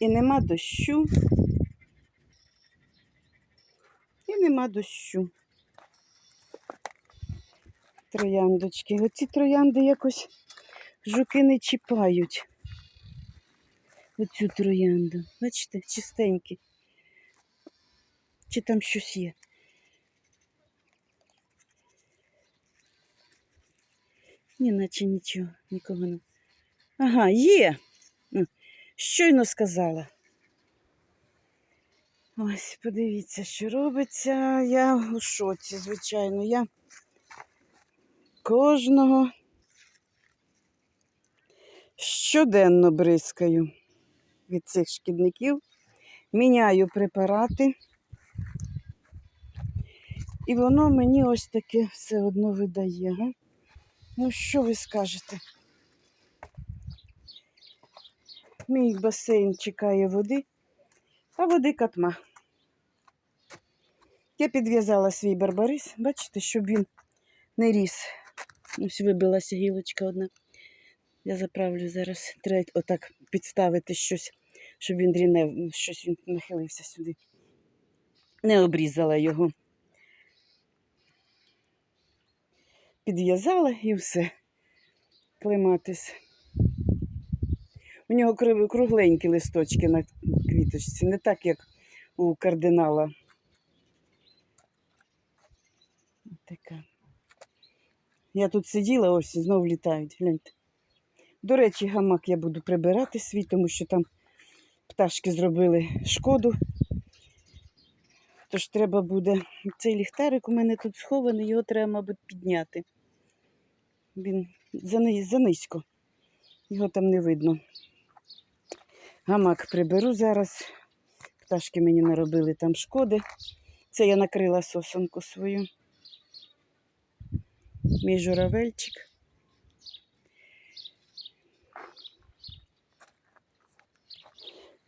І нема дощу. І нема дощу. Трояндочки. Оці троянди якось жуки не чіпають. Оцю троянду. Бачите, чистенькі. Чи там щось є? Ні, наче нічого, нікого не. Ага, є. Щойно сказала. Ось, подивіться, що робиться. Я у шоці, звичайно. Я кожного щоденно бризкаю від цих шкідників, міняю препарати. І воно мені ось таке все одно видає. Ну, що ви скажете? Мій басейн чекає води, а води катма. Я підв'язала свій барбарис, бачите, щоб він не ріс. Ось вибилася гілочка одна. Я заправлю зараз. Треба отак підставити щось, щоб він дрінев, щось він нахилився сюди. Не обрізала його. Підв'язала і все. Клематис. У нього кру- кругленькі листочки на квіточці, не так, як у кардинала. Така. Я тут сиділа, ось і знов літають. Гляньте. До речі, гамак я буду прибирати свій, тому що там пташки зробили шкоду. Тож треба буде. Цей ліхтарик у мене тут схований, його треба, мабуть, підняти. Він занизько. Його там не видно. Гамак приберу зараз. Пташки мені наробили там шкоди. Це я накрила сосонку свою. Мій журавельчик.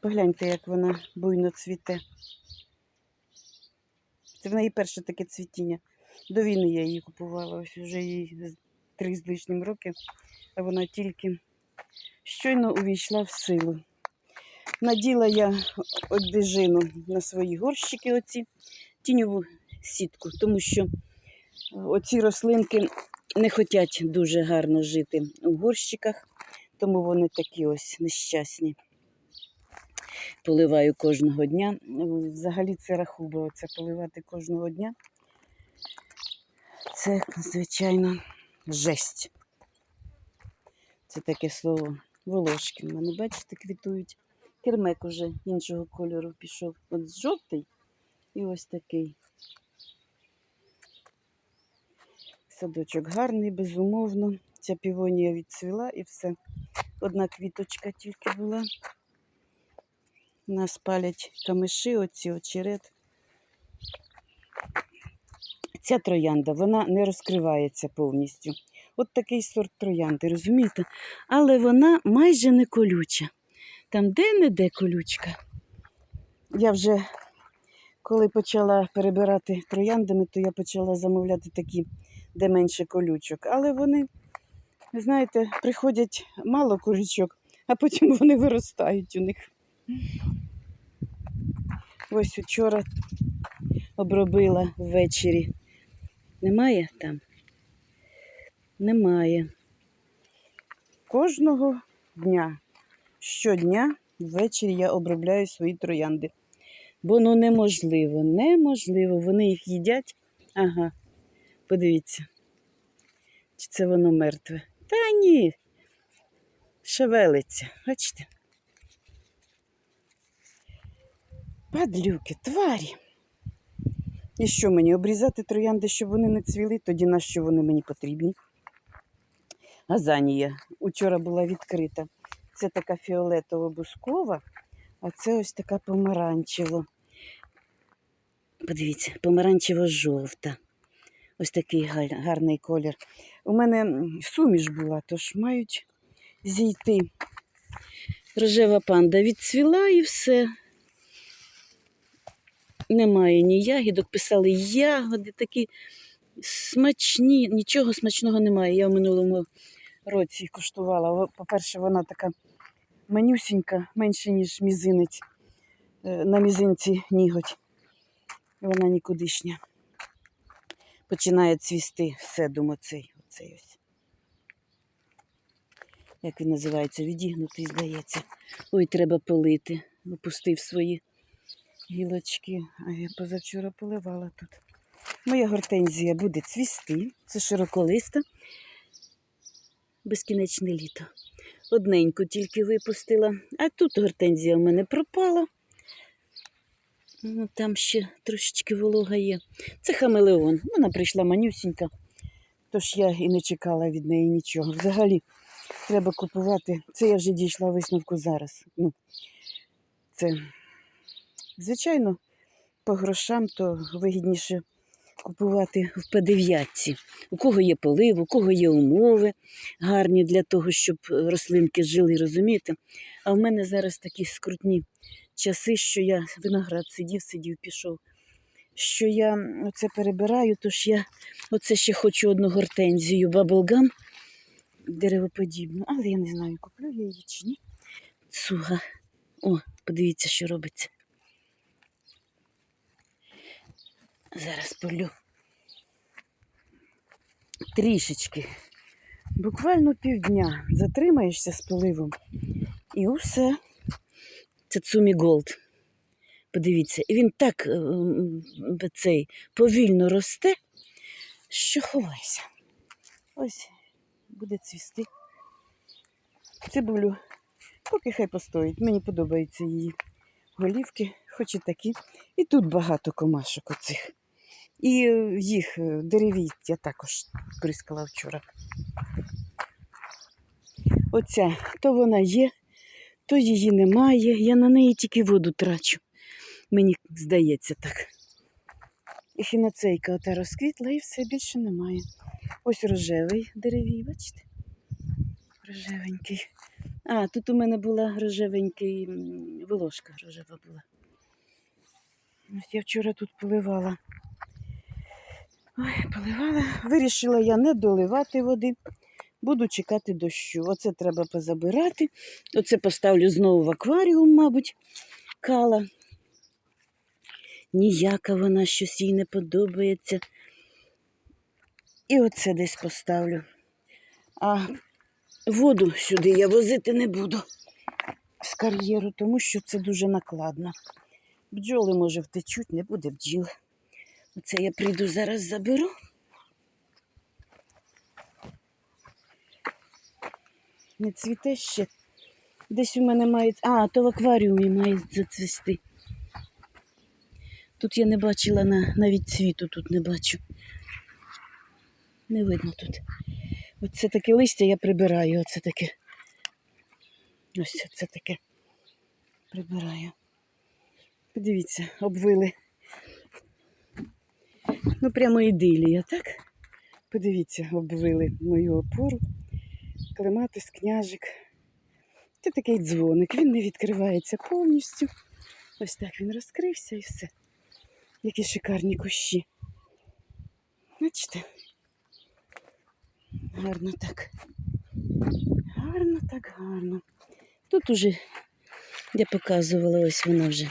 Погляньте, як вона буйно цвіте. Це в неї перше таке цвітіння. До війни я її купувала. Ось вже їй три з лишнім роки, а вона тільки щойно увійшла в силу. Наділа я одежину на свої горщики, оці тіньову сітку, тому що е, оці рослинки не хочуть дуже гарно жити у горщиках, тому вони такі ось нещасні. Поливаю кожного дня. Взагалі це рахуба, це поливати кожного дня. Це, звичайно, жесть. Це таке слово. Волошки в мене, бачите, квітують. Кермек уже іншого кольору пішов. От жовтий і ось такий. Садочок гарний, безумовно. Ця півонія відцвіла і все. Одна квіточка тільки була. Нас палять камиші, оці очерет. Ця троянда, вона не розкривається повністю. От такий сорт троянди, розумієте? Але вона майже не колюча. Там де-не-де колючка. Я вже, коли почала перебирати трояндами, то я почала замовляти такі, де менше колючок. Але вони, знаєте, приходять мало колючок, а потім вони виростають у них. Ось вчора обробила ввечері. Немає там? Немає. Кожного дня, щодня ввечері я обробляю свої троянди. Бо ну неможливо, неможливо. Вони їх їдять. Ага, подивіться. Чи це воно мертве? Та ні. Шевелиться. Бачите? Падлюки, тварі. І що мені? Обрізати троянди, щоб вони не цвіли, тоді на що вони мені потрібні? Газанія учора була відкрита. Це така фіолетово-бускова, а це ось така помаранчево. Подивіться, помаранчево-жовта. Ось такий гарний колір. У мене суміш була, тож мають зійти. Рожева панда відцвіла і все. Немає ні ягідок, писали ягоди такі смачні, нічого смачного немає. Я в минулому році куштувала. По-перше, вона така манюсінька, менше, ніж мізинець. Е, На мізинці ніготь. Вона нікудишня. Починає цвісти седум оцей. оцей ось. Як він називається? Відігнутий, здається. Ой, треба полити. Опустив свої гілочки. А я позавчора поливала тут. Моя гортензія буде цвісти. Це широколиста. Безкінечне літо. Одненьку тільки випустила. А тут гортензія в мене пропала. Ну, там ще трошечки волога є. Це хамелеон. Вона прийшла манюсінька, тож я і не чекала від неї нічого. Взагалі, треба купувати. Це я вже дійшла висновку зараз. Ну, це, звичайно, по грошам то вигідніше купувати в П9. У кого є полив, у кого є умови гарні для того, щоб е, рослинки жили, розумієте? А в мене зараз такі скрутні часи, що я виноград сидів, сидів, пішов. Що я оце перебираю, тож я оце ще хочу одну гортензію баблгам деревоподібну, але я не знаю, куплю я її чи ні. Цуга. О, подивіться, що робиться. Зараз полю. Трішечки. Буквально півдня затримаєшся з поливом і усе. Це Цумі Голд. Подивіться, і він так е, цей, повільно росте, що ховайся. Ось буде цвісти. Цибулю. Поки хай постоїть. Мені подобаються її голівки, хоч і такі. І тут багато комашок оцих. І їх е, деревіт я також прискала вчора. Оця, то вона є, то її немає. Я на неї тільки воду трачу. Мені здається так. І хіноцейка ота розквітла і все більше немає. Ось рожевий деревій, бачите? Рожевенький. А, тут у мене була рожевенький волошка рожева була. Ось я вчора тут поливала. Ой, поливала. Вирішила я не доливати води. Буду чекати дощу. Оце треба позабирати. Оце поставлю знову в акваріум, мабуть, кала. Ніяка вона щось їй не подобається. І оце десь поставлю. А воду сюди я возити не буду з кар'єру, тому що це дуже накладно. Бджоли, може, втечуть, не буде бджіл. Оце я прийду зараз заберу. Не цвіте ще. Десь у мене має. А, то в акваріумі має зацвісти. Тут я не бачила на, навіть цвіту тут не бачу. Не видно тут. Оце таке листя я прибираю. Оце таке. Ось це таке. Прибираю. Подивіться, обвили. Ну, прямо ідилія, так? Подивіться, обвили мою опору. Клематис, княжик. Це такий дзвоник, він не відкривається повністю. Ось так він розкрився і все. Які шикарні кущі. Бачите? Гарно так. Гарно так, гарно. Тут уже я показувала, ось вона вже.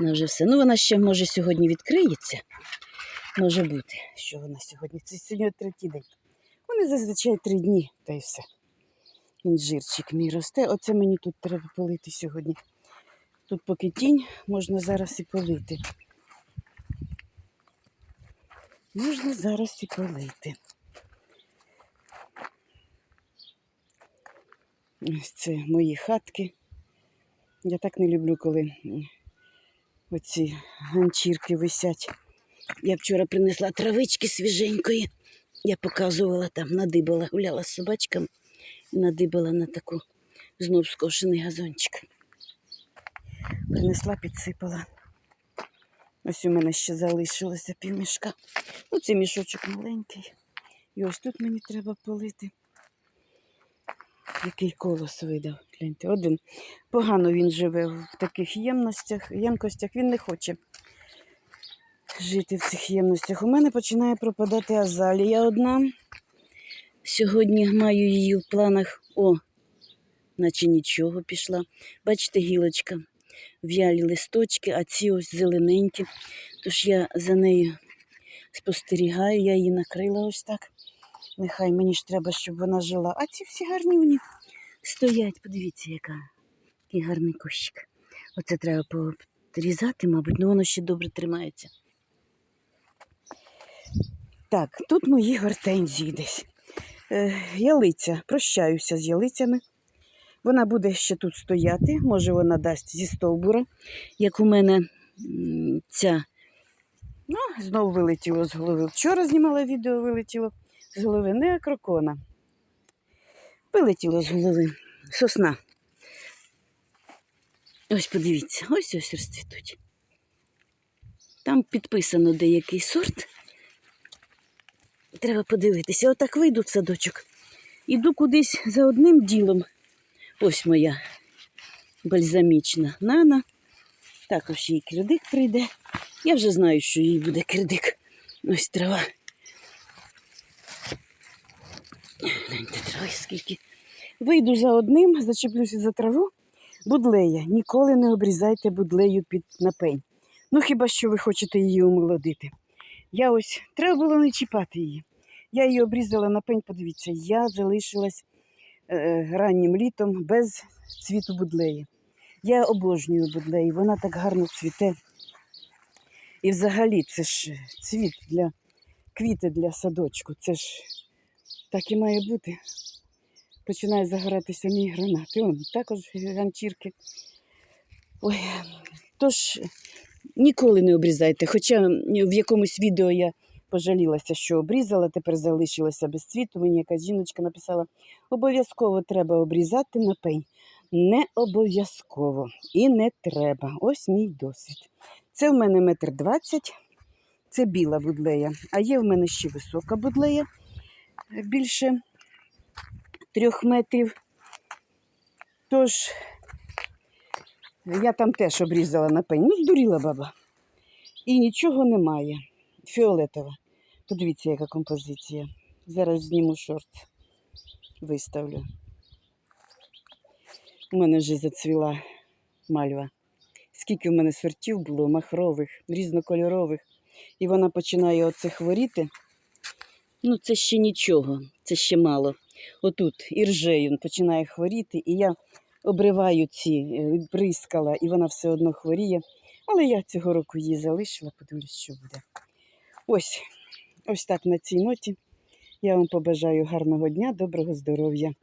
Вона вже все. Ну, вона ще може сьогодні відкриється. Може бути, що вона сьогодні. Це сьогодні третій день. Вони зазвичай три дні, та й все. Інжирчик мій росте. Оце мені тут треба полити сьогодні. Тут поки тінь, можна зараз і полити. Можна зараз і полити. Ось це мої хатки. Я так не люблю, коли оці ганчірки висять. Я вчора принесла травички свіженької. Я показувала там, надибала, гуляла з собачками і надибала на таку знов скошений газончик. Принесла, підсипала. Ось у мене ще залишилося півмішка. Ну, цей мішочок маленький. І ось тут мені треба полити. Який колос видав. Гляньте, один. Погано він живе в таких ємностях, ємкостях. Він не хоче жити в цих ємностях. У мене починає пропадати азалія одна. Сьогодні маю її в планах. О, наче нічого пішла. Бачите, гілочка, в'ялі листочки, а ці ось зелененькі. Тож я за нею спостерігаю, я її накрила ось так. Нехай мені ж треба, щоб вона жила. А ці всі гарнюні стоять. Подивіться, яка, який гарний кущик. Оце треба порізати, мабуть, але воно ще добре тримається. Так, тут мої гортензії десь. Е, ялиця, прощаюся з ялицями. Вона буде ще тут стояти, може вона дасть зі стовбура, як у мене ця. Ну, знову вилетіло з голови. Вчора знімала відео, вилетіло з голови. Не акрокона. Вилетіло з голови. Сосна. Ось подивіться, ось ось розцвітуть. Там підписано деякий сорт. Треба подивитися. Отак вийду в садочок. Іду кудись за одним ділом. Ось моя бальзамічна нана. Також їй кредик прийде. Я вже знаю, що їй буде кредик. Ось трава. Гляньте, трави скільки. Вийду за одним, зачеплюся за траву. Будлея. Ніколи не обрізайте будлею під напень. Ну хіба що ви хочете її омолодити. Я ось треба було не чіпати її. Я її обрізала на пень, подивіться, я залишилась е, раннім літом без цвіту будлеї. Я обожнюю будлеї, вона так гарно цвіте. І взагалі це ж цвіт для квіти для садочку. Це ж так і має бути. Починає загоратися мій гранат. І он також ганчірки. Ой, тож ніколи не обрізайте. Хоча в якомусь відео я пожалілася, що обрізала, тепер залишилася без цвіту. Мені якась жіночка написала, обов'язково треба обрізати на пень. Не обов'язково і не треба. Ось мій досвід. Це в мене метр двадцять, це біла будлея, а є в мене ще висока будлея, більше трьох метрів. Тож я там теж обрізала на пень. Ну, здуріла баба. І нічого немає. Фіолетова. Подивіться, яка композиція. Зараз зніму шорт. Виставлю. У мене вже зацвіла мальва. Скільки в мене сортів було, махрових, різнокольорових. І вона починає оце хворіти. Ну, це ще нічого, це ще мало. Отут іржею починає хворіти, і я обриваю ці, е, бризкала, і вона все одно хворіє. Але я цього року її залишила, подивлюсь, що буде. Ось, ось так на цій ноті. Я вам побажаю гарного дня, доброго здоров'я.